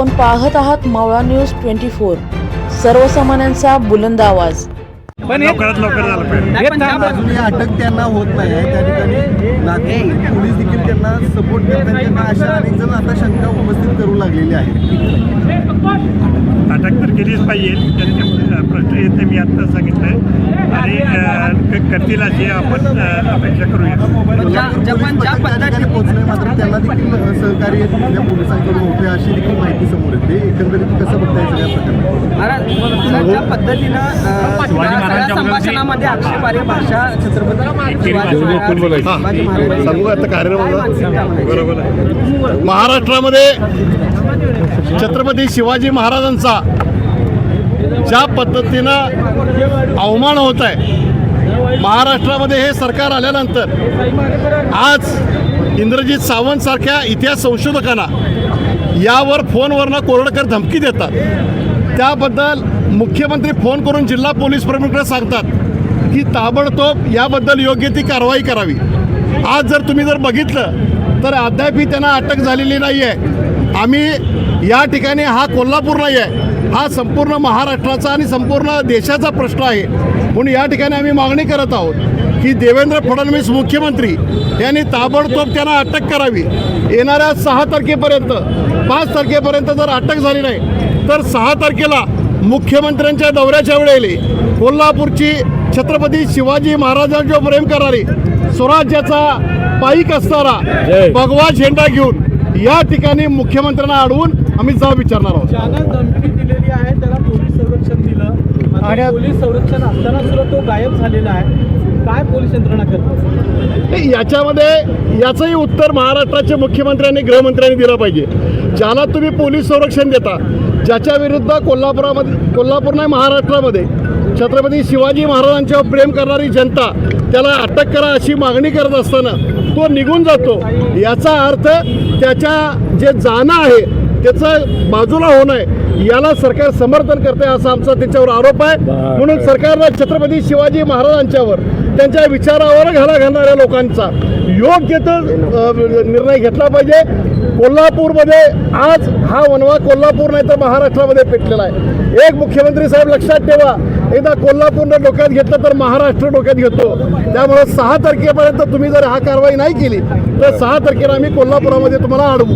आपण पाहत आहात मावळा न्यूज ट्वेंटी फोर. सर्वसामान्यांचा बुलंद आवाज. पण हे लवकरात लवकर झालं पाहिजे. हे थांबा. अजूनही अटक त्यांना होत नाही आहे. त्या ठिकाणी पोलीस देखील त्यांना सपोर्ट करतात त्यांना अशा अनेक जण आता शंका उपस्थित करू लागलेले आहेत. अटक तर केलीच पाहिजे. त्यांचे प्रश्न येते. मी आत्ता सांगितलं. आणि अं, ते करतील अशी आपण अपेक्षा करूया. ज्या- पद्धतीने- पोहोचले मात्र त्यांना देखील सहकार्य पोलिसांकडून होते अशी देखील माहिती समोर येते. एकंदरीत कसं बघता येईल या प्रकरणात महाराज ज्या पद्धतीनं अं, सगळ्या संभाषणामध्ये आक्षेपार्ह भाषा छत्रपती सांगू आता कार्यक्रम? बरोबर महाराष्ट्रामध्ये छत्रपती शिवाजी महाराजांचा ज्या पद्धतीनं अवमान होत आहे. महाराष्ट्रामध्ये हे सरकार आल्यानंतर आज इंद्रजित सावंत सारख्या इतिहास संशोधकांना यावर फोनवरनं कोरडकर धमकी देतात. त्याबद्दल मुख्यमंत्री फोन करून जिल्हा पोलीस प्रमुखकडे सांगतात की ताबडतोब याबद्दल योग्य ती कारवाई करावी. आज जर तुम्ही जर बघितलं तर अद्यापही त्यांना अटक झालेली नाही आहे आम्ही या ठिकाणी हा कोल्हापूर नाही आहे हा संपूर्ण महाराष्ट्राचा आणि संपूर्ण देशाचा प्रश्न आहे. म्हणून या ठिकाणी आम्ही मागणी करत आहोत की देवेंद्र फडणवीस मुख्यमंत्री यांनी ताबडतोब त्यांना अटक करावी. येणाऱ्या सहा तारखेपर्यंत पाच तारखेपर्यंत जर अटक झाली नाही तर सहा तारखेला मुख्यमंत्र्यांच्या दौऱ्याच्या वेळेला कोल्हापूरची छत्रपती शिवाजी महाराजांच्यावर प्रेम करणारी स्वराज्याचा पाईक असणारा भगवा झेंडा घेऊन या ठिकाणी मुख्यमंत्र्यांना अडवून आम्ही जाब विचारणार आहोत. ज्यानं धमकी दिलेली आहे त्याला पोलीस संरक्षण दिलं. आणि पोलीस संरक्षण असताना सुद्धा तो गायब झालेला आहे. काय पोलीस यंत्रणा करते? नाही, याच्यामध्ये याचंही उत्तर महाराष्ट्राचे मुख्यमंत्री आणि गृहमंत्र्यांनी दिलं पाहिजे. ज्याला तुम्ही पोलीस संरक्षण देता ज्याच्या विरुद्ध कोल्हापुरामध्ये कोल्हापूर नाही महाराष्ट्रामध्ये छत्रपती शिवाजी महाराजांच्यावर प्रेम करणारी जनता त्याला अटक करा अशी मागणी करत असताना तो निघून जातो. याचा अर्थ त्याच्या जे जाणं आहे त्याचं बाजूला होणं आहे याला सरकार समर्थन करते असा आमचा त्याच्यावर आरोप आहे. म्हणून सरकारनं छत्रपती शिवाजी महाराजांच्यावर त्यांच्या विचारावर घाला घालणाऱ्या लोकांचा योग्य तर निर्णय घेतला पाहिजे कोल्हापूरमध्ये आज हा वनवा कोल्हापूर नाही तर महाराष्ट्रामध्ये पेटलेला आहे. एक मुख्यमंत्री साहेब लक्षात ठेवा एकदा कोल्हापूरनं डोक्यात घेतलं तर महाराष्ट्र डोक्यात घेतो. त्यामुळे सहा तारखेपर्यंत तुम्ही जर हा कारवाई नाही केली तर सहा तारखेला आम्ही कोल्हापुरामध्ये तुम्हाला अडवू.